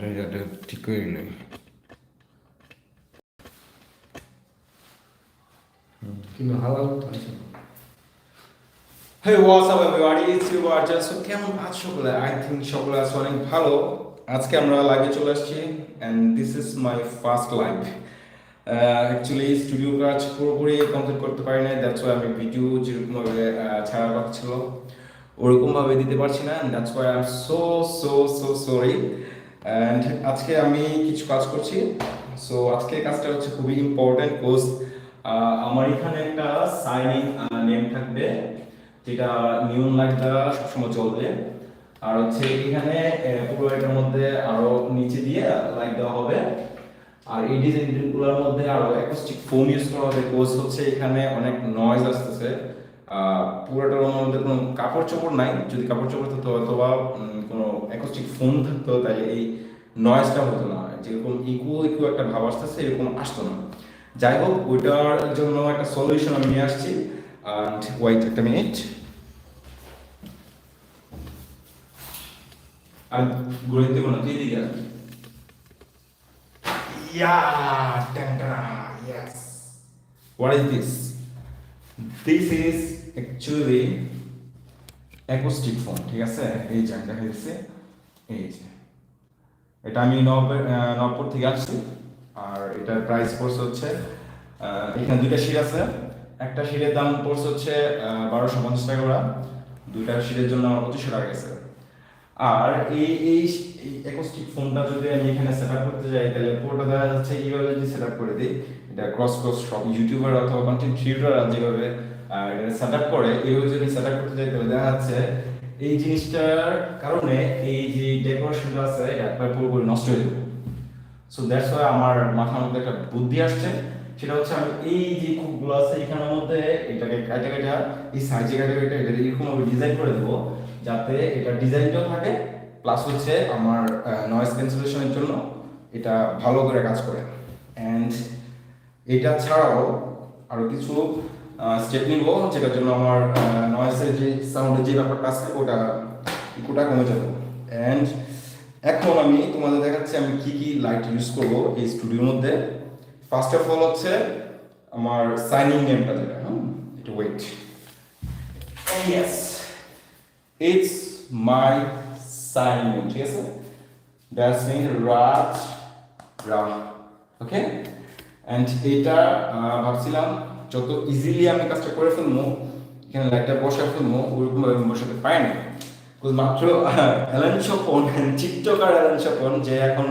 ঠিক করে নেই কিন্তু হালাল তো আছে Hey, what's up everybody? It's you Arja. So কেমন আছো সকলে? I think সকলে আছো অনেক ভালো। আজকে আমরা লাইভে চলে আসছি and this is my first live. Actually studio কাজ পুরোপুরি কমপ্লিট করতে পারি না দ্যাটস ওয়াই আমি ভিডিও যেরকমভাবে আহ, ছাড়ার কথা ছিল ওরকমভাবে দিতে পারছি না that's why I am so so so sorry and আজকে আমি কিছু কাজ করছি। সো আজকে কাজটা হচ্ছে খুবই ইম্পর্টেন্ট কোর্স আমার এখানে একটা সাইনিং নেম থাকবে, যেটা নিয়ন লাইট দ্বারা সবসময় চলবে। আর হচ্ছে এখানে পুরো এটার মধ্যে আরও নিচে দিয়ে লাইট দেওয়া হবে। আর এই ডিজাইনগুলোর মধ্যে আরও অ্যাকোস্টিক ফোম ইউজ করা হবে। কোর্স হচ্ছে এখানে অনেক নয়েজ আসতেছে। পুরোটার মধ্যে কোনো কাপড় চোপড় নাই। যদি কাপড় চোপড় থাকতো অথবা কোনো অ্যাকোস্টিক ফোন থাকতো তাহলে এই নয়েজটা হতো না। যেরকম ইকো ইকো একটা ভাব আসতেছে এরকম আসতো না। যাই হোক ওইটার জন্য একটা সলিউশন আমি নিয়ে আসছি। অ্যান্ড ওয়াইট একটা মিনিট আর ঘুরে দেবো না তুই দিকে আসবি Yeah, dun, dun, yes. What is this? This is actually acoustic phone ঠিক আছে? এই যে দেখা যাচ্ছে, এই যে। এটা আমি নব- নবপুর থেকে আসছি আর এটার প্রাইস পড়ছে হচ্ছে এখানে দুইটা সিট আছে। একটা সিটের দাম পড়ছে হচ্ছে বারোশো পঞ্চাশ টাকা করে। দুইটা সিটের জন্য আমার পঁচিশশো টাকা গেছে। আর এই এই অ্যাকোস্টিক ফোনটা যদি আমি এখানে সেট আপ করতে যাই, তাহলে পুরোটা দেখা যাচ্ছে এইভাবে যদি সেট আপ করে দিই, এটা ক্রস ক্রস সব ইউটিউবার অথবা কন্টেন্ট ক্রিয়েটররা যেভাবে এটা সেট আপ করে, এইভাবে যদি সেট আপ করতে যাই, তাহলে দেখা যাচ্ছে এই জিনিসটার কারণে এই যে ডেকোরেশনটা আছে, এটা একবার পুরোপুরি নষ্ট হয়ে যাবে। সো দ্যাটস ওয়াই আমার মাথার মধ্যে একটা বুদ্ধি আসছে। সেটা হচ্ছে আমি এই যে খুবগুলো আছে, এখানের মধ্যে এটাকে কাটা কাটা এই সাইজে কাটা কাটা এটা এরকমভাবে ডিজাইন করে দেবো। যাতে এটা ডিজাইনটাও থাকে প্লাস হচ্ছে আমার নয়েজ ক্যান্সেলেশনের জন্য এটা ভালো করে কাজ করে। অ্যান্ড এটা ছাড়াও আরও কিছু স্টেপ নিব যেটার জন্য আমার নয়েসের যে সাউন্ডের যে ব্যাপারটা আছে, ওটা ইকোটা কমে যাবে। অ্যান্ড এখন আমি তোমাদের দেখাচ্ছি আমি কি কি লাইট ইউজ করব এই স্টুডিওর মধ্যে। ফার্স্ট অফ অল হচ্ছে আমার সাইনিং নেমটা যেটা, হুম, একটু wait yes it's my signing ঠিক আছে? That's mean Raj Ram okay and এটা ভাবছিলাম, যত ইজিলি আমি কাজটা করে ফেলব, এখানে লাইটটা বসে ফেলব ওরকম আমি বসাতে পারি না মাত্র অ্যালান স্বপন চিত্রকার অ্যালান স্বপন যে এখন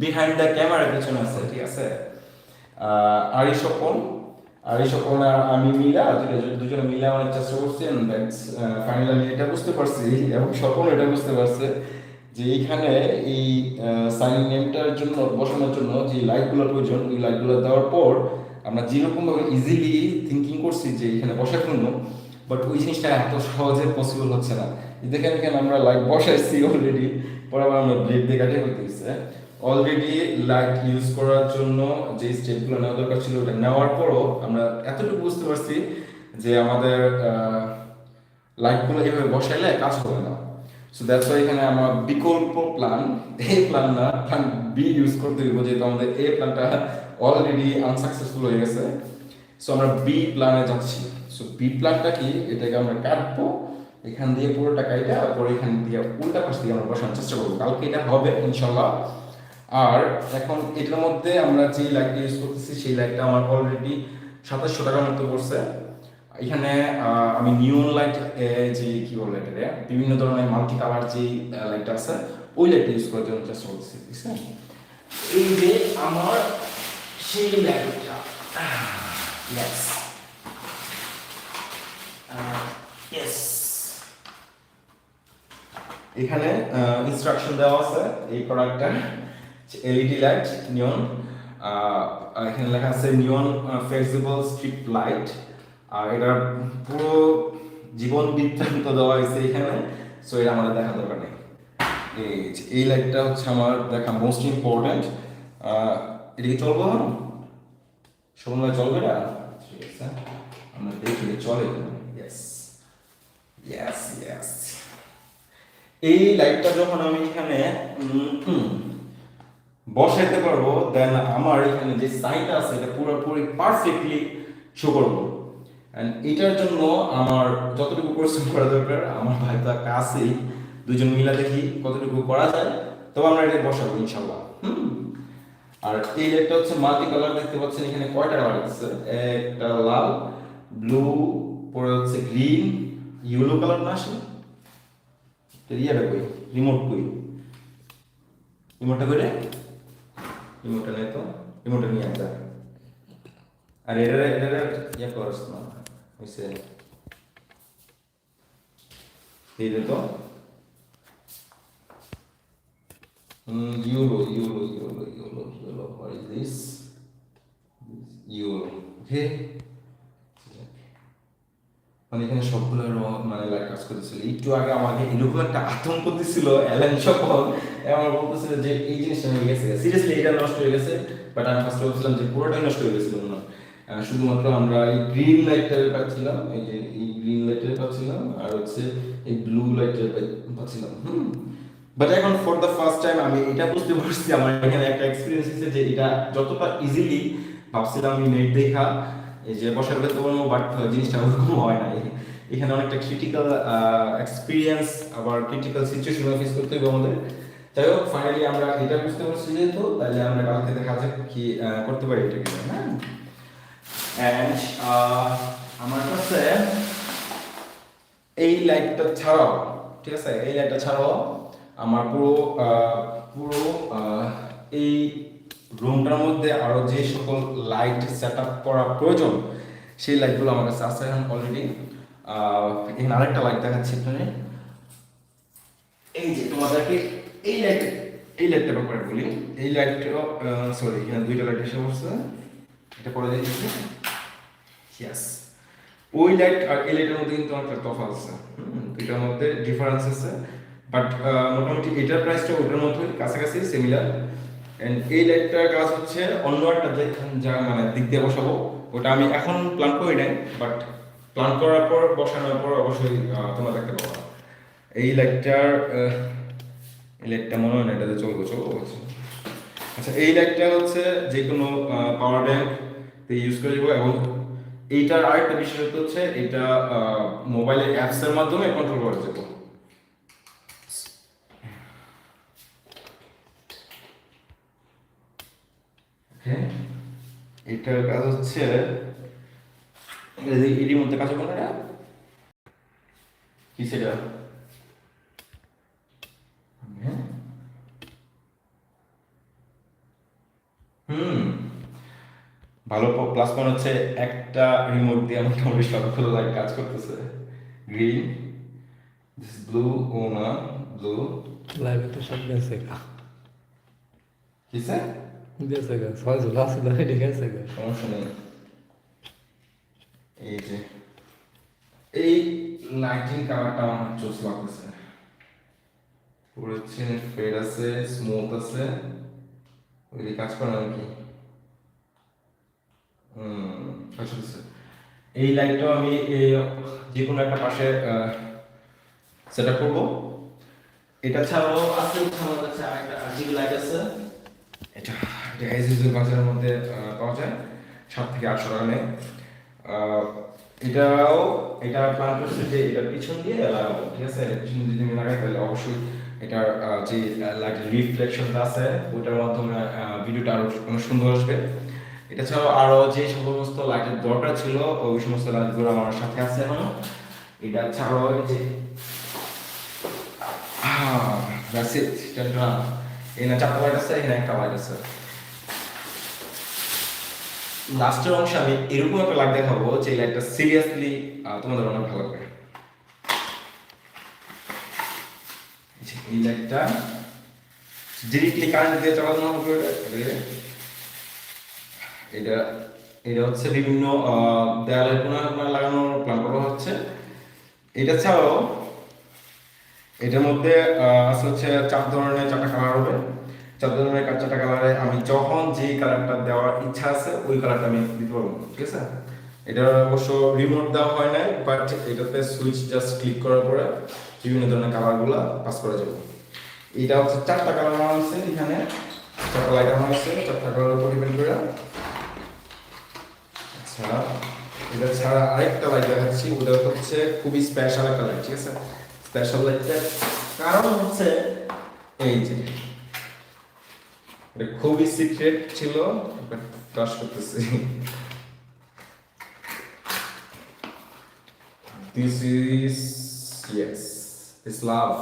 বিহাইন্ড দ্য ক্যামেরার পেছনে আছে, ঠিক আছে? আরি স্বপন আরি স্বপন আর আমি মিলা দুজনে মিলে অনেক চেষ্টা করছি ফাইনালি আমি এটা বুঝতে পারছি, এবং স্বপন এটা বুঝতে পারছে যে এইখানে এই সাইন নেমটার জন্য, বসানোর জন্য যে লাইটগুলো প্রয়োজন, ওই লাইটগুলো দেওয়ার পর আমরা যেরকম ভাবে ইজিলি থিঙ্কিং করছি যে এখানে বসার জন্য বাট ওই জিনিসটা এত সহজে পসিবল হচ্ছে না। এই দেখেন এখানে আমরা লাইট বসাইছি অলরেডি পরে আবার আমরা ব্লেড দিয়ে কাটিয়ে দিচ্ছে অলরেডি লাইট ইউজ করার জন্য যে স্টেপগুলো নেওয়া দরকার ছিল, ওটা নেওয়ার পরও আমরা এতটুকু বুঝতে পারছি যে আমাদের লাইটগুলো এভাবে বসাইলে কাজ হবে না। সো দ্যাটস ওয়াই এখানে আমার বিকল্প প্ল্যান এ প্ল্যান না প্ল্যান বি ইউজ করতে দিব, যেহেতু আমাদের এ প্ল্যানটা অলরেডি আনসাকসেসফুল হয়ে গেছে। সো আমরা বি প্ল্যানে যাচ্ছি। সো বি প্ল্যানটা কি? এটাকে আমরা কাটবো, এখান দিয়ে পুরোটা কাইটা পরে এখান দিয়ে উল্টা পাশ দিয়ে আমরা বসানোর চেষ্টা করব। কালকে এটা হবে, ইনশাল্লাহ। আর এখন এটার মধ্যে আমরা যে লাইটটা ইউজ করতেছি, সেই লাইটটা আমার অলরেডি সাতাশশো টাকার মতো পড়ছে। এখানে আমি নিয়ন লাইট যে কি বলে এটা বিভিন্ন ধরনের মাল্টি কালার যে লাইটটা আছে, ওই লাইটটা ইউজ করার জন্য চেষ্টা করতেছি এই যে আমার সেই লাইটটা এখানে ইনস্ট্রাকশন দেওয়া আছে এই প্রোডাক্টটা এলইডি লাইট নিয়ন এখানে লেখা আছে নিয়ন ফ্লেক্সিবল স্ট্রিপ লাইট আর এটা পুরো জীবন বৃত্তান্ত দেওয়া হয়েছে এখানে সো এটা আমাদের দেখা দরকার নেই। এই লাইটটা হচ্ছে আমার দেখা মোস্ট ইম্পর্টেন্ট এটা কি চলবো সময় চলবে না? ঠিক আছে, আমরা দেখি চলে ইয়েস ইয়েস ইয়েস এই লাইটটা যখন আমি এখানে বসাইতে পারব দেন আমার এখানে যে সাইনটা আছে, এটা পুরোপুরি পারফেক্টলি শো করব। এটার জন্য আমার যতটুকু পরিশ্রম করা দরকার, আমার ভাই তো একটা আছেই, দুজন মিলা দেখি কতটুকু করা যায়, তবে আমরা এটা বসাবো ইনশাল্লাহ আর এই লাইটটা হচ্ছে মাল্টি কালার দেখতে পাচ্ছেন এখানে কয়টা কালার আছে? একটা লাল ব্লু পরে হচ্ছে গ্রিন ইয়েলো কালার না আসে ইয়াটা কই রিমোট কই রিমোটটা কই রিমোটটা নেই তো রিমোটটা নিয়ে আসা আর এটা এটা ইয়ে করস না হইছে এই দে তো Mm, euro, euro, euro, euro, euro. What is this? Euro. মানে এখানে সবগুলো মানে লাইট কাজ করতেছিল একটু আগে আমাকে এরকম একটা আতঙ্ক দিছিল অ্যালেন সকল। আমার বলতেছিল যে, এই জিনিসটা হয়ে গেছে। সিরিয়াসলি এটা নষ্ট হয়ে গেছে? বাট আমি ফার্স্টে বলছিলাম যে, পুরোটাই নষ্ট হয়ে গেছিল না শুধুমাত্র আমরা এই গ্রিন লাইটটার পাচ্ছিলাম, এই যে, এই গ্রিন লাইটের পাচ্ছিলাম, আর হচ্ছে এই ব্লু লাইটের পাচ্ছিলাম, হুম। বাট এখন ফর দ্য ফার্স্ট টাইম আমি এটা বুঝতে পারছি, আমার এখানে একটা এক্সপিরিয়েন্স হচ্ছে যে, এটা যতটা ইজিলি ভাবছিলাম আমি নেট দেখা এই যে বসার করতে পারব বাট জিনিসটা ওরকম হয় না। এখানে অনেকটা ক্রিটিক্যাল এক্সপিরিয়েন্স আবার ক্রিটিক্যাল সিচুয়েশন ফেস করতে হবে আমাদের। যাই হোক ফাইনালি আমরা এটা বুঝতে পারছি যেহেতু, তাহলে আমরা কালকে দেখা যাক কি করতে পারি এটা হ্যাঁ? অ্যান্ড আমার কাছে এই লাইটটা ছাড়াও, ঠিক আছে? এই লাইটটা ছাড়াও আমার পুরো পুরো এই রুমটার মধ্যে আরও যে সকল লাইট সেট আপ করা প্রয়োজন, সেই লাইটগুলো আমার কাছে আছে এখন অলরেডি এখানে আরেকটা লাইট দেখাচ্ছি এখানে এই যে তোমাদেরকে এই লাইট এই লাইটটার ব্যাপারে বলি। এই লাইটটা সরি এখানে দুইটা লাইট এসে বসছে এটা পরে দিয়েছি ইয়াস ওই লাইট আর এই লাইটের মধ্যে কিন্তু অনেকটা তফাৎ আছে। দুইটার মধ্যে ডিফারেন্স আছে। বাট মোটামুটি এটার প্রাইসটা ওটার মধ্যে কাছাকাছি সিমিলার এই লাইটটার কাজ হচ্ছে অন্য একটা যে মানে দিক দিয়ে বসাবো। ওটা আমি এখন প্ল্যান করি নাই বাট প্ল্যান করার পর, বসানোর পর অবশ্যই তোমরা দেখতে পাবো এই লাইটটার এই লাইটটা মনে হয় না এটাতে চলবো চলবো আচ্ছা এই লাইটটা হচ্ছে যে কোনো পাওয়ার ব্যাংক ইউজ করে যাব এবং এইটার আরেকটা বিশেষত্ব হচ্ছে এটা মোবাইলের অ্যাপস এর মাধ্যমে কন্ট্রোল করা যাবে Okay. এটার কাজ হচ্ছে এর মধ্যে কাজ করে না কি সেটা? হ্যাঁ? হুম। ভালো প্লাস পয়েন্ট হচ্ছে একটা রিমোট দিয়ে মোটামুটি সবগুলো লাইট কাজ করতেছে। গ্রিন দিস ব্লু ও না ব্লু লাইভে তো সব গেছে। কিসে গেছে গা ঝোলা ছিল এটা গেছে গা সমস্যা নেই এই যে এই লাইটিং কালারটা আমার চোখ লাগতেছে হচ্ছে ফেড আছে স্মুথ আছে ওইদিকে কাজ করে নাকি এই লাইটটাও আমি এই যে কোনো একটা পাশে সেট আপ করব এটা ছাড়াও আছে আমার কাছে আরেকটা আরজিবি লাইট আছে এটা এটা বাজারের মধ্যে পাওয়া যায়, সাত থেকে আটশো টাকা এটাও, এটা প্ল্যান করছে যে এটা পিছন দিয়ে ঠিক আছে পিছন যদি আমি লাগাই, তাহলে অবশ্যই এটার যে লাইটের রিফ্লেকশনটা আছে, ওটার মাধ্যমে ভিডিওটা আরও অনেক সুন্দর আসবে। এটা ছাড়াও আরও যে সমস্ত লাইটের দরকার ছিল, ওই সমস্ত লাইটগুলো আমার সাথে আছে এখনও। এটা ছাড়াও এই যে that's it. চারটা লাইট আছে এখানে একটা লাইট আছে। লাস্টের অংশে আমি এরকম একটা লাইট দেখাবো যে লাইটটা সিরিয়াসলি তোমাদের অনেক ভালো লাগবে। এই লাইটটা ডিরেক্টলি কারেন্ট দিয়ে চালানো হবে এটা এটা হচ্ছে বিভিন্ন আহ, দেয়ালের কোনায় কোনায় লাগানোর প্ল্যান করা হচ্ছে। এটা ছাড়াও এটার মধ্যে আছে হচ্ছে চার ধরনের চারটা কালার হবে। চার ধরনের কার- কালারে আমি যখন যে কালারটা দেওয়ার ইচ্ছা আছে, ওই কালারটা আমি দিতে পারব, ঠিক আছে? এটা অবশ্য রিমোট দেওয়া হয় নাই বাট এটাতে সুইচ জাস্ট ক্লিক করার পরে বিভিন্ন ধরনের কালারগুলো পাস করা যাবে। এটা হচ্ছে চারটা কালার আছে এখানে। চারটা লাইট আমার আছে চারটা কালার উপর ডিপেন্ড করে। আচ্ছা এটা ছাড়া আরেকটা লাইট দেখাচ্ছি, ওটা হচ্ছে খুবই স্পেশাল একটা লাইট ঠিক আছে? স্পেশাল লাইটটা কারণ হচ্ছে এই যে এটা খুবই সিক্রেট ছিল ফ্লাশ করতেছি। This is yes this love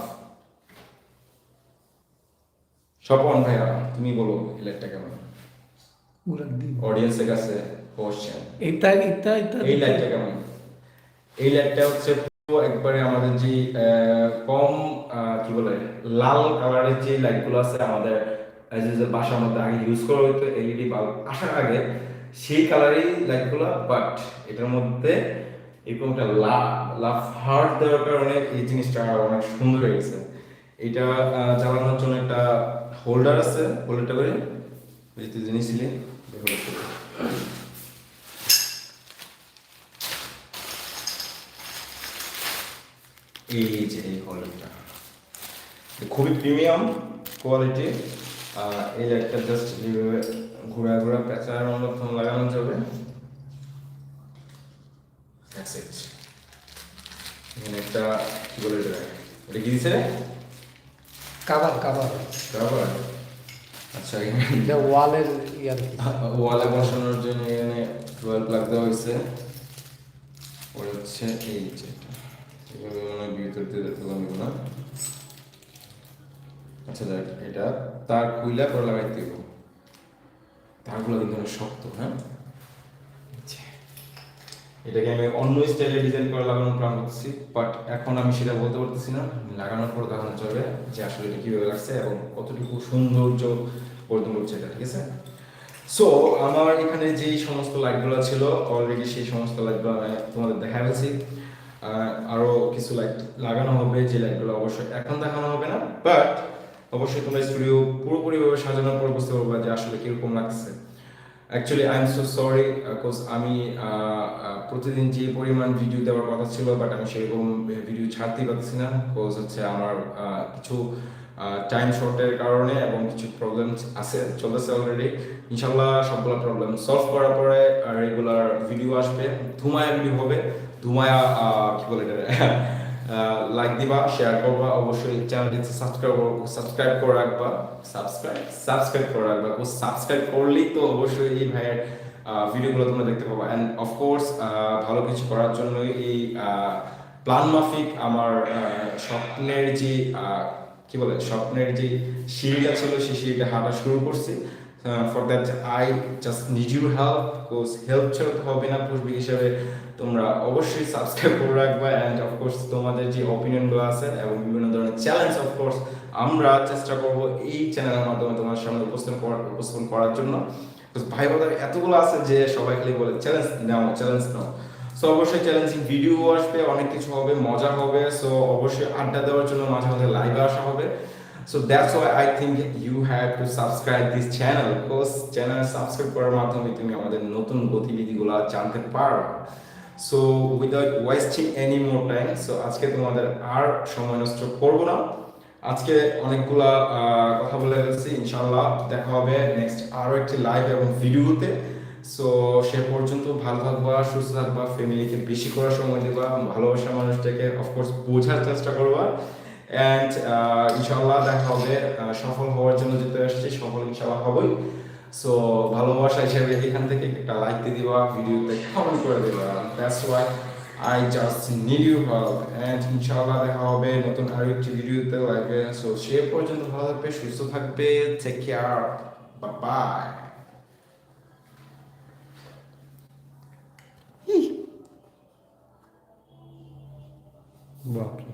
Swapan ভাইয়া তুমি বলো এই কেমন? অডিয়েন্সের কাছে কোশ্চেন এটা এটা এটা এই লাইটটা কেমন? এই লাইটটা হচ্ছে একবারে আমাদের যে আহ, কম আহ, কি বলে লাল কালারের যে লাইটগুলো আছে আমাদের বাসার মধ্যে আগে ইউজ করা হতো এলইডি বাল্ব আসার আগে, সেই কালারের লাইটগুলো বাট এটার মধ্যে এরকম একটা লাভ লাভ হার্ট দেওয়ার কারণে এই জিনিসটা অনেক সুন্দর হয়ে গেছে। এটা চালানোর জন্য একটা হোল্ডার আছে হোল্ডারটা করে ওই যে জিনিস ছিলে এই যে এই হোল্ডারটা খুবই প্রিমিয়াম কোয়ালিটি এই লাইটটা জাস্ট যেভাবে ঘোরা ঘোরা প্যাঁচানোর মতন লাগানো যাবে. এখানে একটা কি বলে এটা? এটা কি দিছে? কাবার কাবার তারপর আচ্ছা এখানে এটা ওয়ালের ইয়ার ওয়ালে বসানোর জন্য এখানে টুয়েলভ প্লাগ দেওয়া হয়েছে। ওর হচ্ছে এই যেটা এভাবে মনে হয় ভিতর দিয়ে দেখতে পারব না। আচ্ছা দেখ, এটা তার খুইলা করে লাগাই দিব তারগুলো কিন্তু অনেক শক্ত হ্যাঁ? এটাকে আমি অন্য স্টাইলে ডিজাইন করে লাগানোর প্ল্যান করতেছি বাট এখন আমি সেটা বলতে পারতেছি না। লাগানোর পর দেখানো যাবে যে আসলে এটা কীভাবে লাগছে এবং কতটুকু সৌন্দর্য বর্ধন করছে এটা, ঠিক আছে? সো আমার এখানে যে সমস্ত লাইটগুলো ছিল অলরেডি সেই সমস্ত লাইটগুলো আমি তোমাদের দেখা গেছি আরও কিছু লাইট লাগানো হবে, যে লাইটগুলো অবশ্যই এখন দেখানো হবে না বাট অবশ্যই তোমরা স্টুডিও পুরোপুরিভাবে সাজানোর পর বুঝতে পারবে যে আসলে কীরকম লাগছে। Actually I am so sorry because আমি আহ, আহ, প্রতিদিন যে পরিমাণ ভিডিও দেওয়ার কথা ছিল বাট আমি সেরকম ভিডিও ছাড়তেই পারছি না বিকজ হচ্ছে আমার কিছু টাইম শর্টের কারণে এবং কিছু প্রবলেম আছে চলতেছে অলরেডি ইনশাল্লাহ সবগুলো প্রবলেম সলভ করার পরে রেগুলার ভিডিও আসবে। ধুমায়া ভিডিও হবে। ধুমায়া কি বলে লাইক দিবা শেয়ার করবা, অবশ্যই চ্যানেলটি সাবস্ক্রাইব সাবস্ক্রাইব করে রাখবা। সাবস্ক্রাইব সাবস্ক্রাইব করে রাখবা। ও সাবস্ক্রাইব করলেই তো অবশ্যই এই ভাইয়ের ভিডিওগুলো তোমরা দেখতে পাবা। অ্যান্ড অফকোর্স ভালো কিছু করার জন্য এই প্ল্যান মাফিক আমার স্বপ্নের যে কি বলে, স্বপ্নের যে সিঁড়িটা ছিল, সেই সিঁড়িটা হাঁটা শুরু করছি। For that I just need your help course help ছাড়া তো হবে না পুষ্পিক হিসেবে। তোমরা অবশ্যই সাবস্ক্রাইব করে রাখবা অ্যান্ড অফকোর্স তোমাদের যে অপিনিয়নগুলো আছে এবং বিভিন্ন ধরনের চ্যালেঞ্জ অফকোর্স আমরা চেষ্টা করব এই চ্যানেলের মাধ্যমে তোমার সামনে উপস্থাপন করার উপস্থাপন করার জন্য। ভাই বোধ এতগুলো আছে যে সবাই খালি বলে চ্যালেঞ্জ নাও চ্যালেঞ্জ নাও। সো অবশ্যই চ্যালেঞ্জিং ভিডিও আসবে, অনেক কিছু হবে, মজা হবে। সো অবশ্যই আড্ডা দেওয়ার জন্য মাঝে মাঝে লাইভে আসা হবে। So that's why I think you have to subscribe this channel because channel subscribe করার মাধ্যমে তুমি আমাদের নতুন গতিবিধিগুলো জানতে পারবে। So without wasting any more time so আজকে তোমাদের আর সময় নষ্ট করব না। আজকে অনেকগুলা কথা বলে ফেলছি ইনশাল্লাহ দেখা হবে নেক্সট আরও একটি লাইভ এবং ভিডিওতে। সো সে পর্যন্ত ভালো থাকবা, সুস্থ থাকবা ফ্যামিলিকে বেশি করার সময় দেবা ভালোবাসা মানুষটাকে অফকোর্স বোঝার চেষ্টা করবা। অ্যান্ড ইনশাল্লাহ দেখা হবে সফল হওয়ার জন্য যেতে আসছি সফল ইনশাল্লাহ হবই। সো ভালোবাসা হিসেবে এখান থেকে একটা লাইক দিয়ে দিবা, ভিডিওতে কমেন্ট করে দিবা। That's why I just need you help and ইনশাআল্লাহ দেখা হবে নতুন আরও একটি ভিডিওতে লাইভে সো সে পর্যন্ত ভালো থাকবে, সুস্থ থাকবে। টেক কেয়ার বাই বাপরে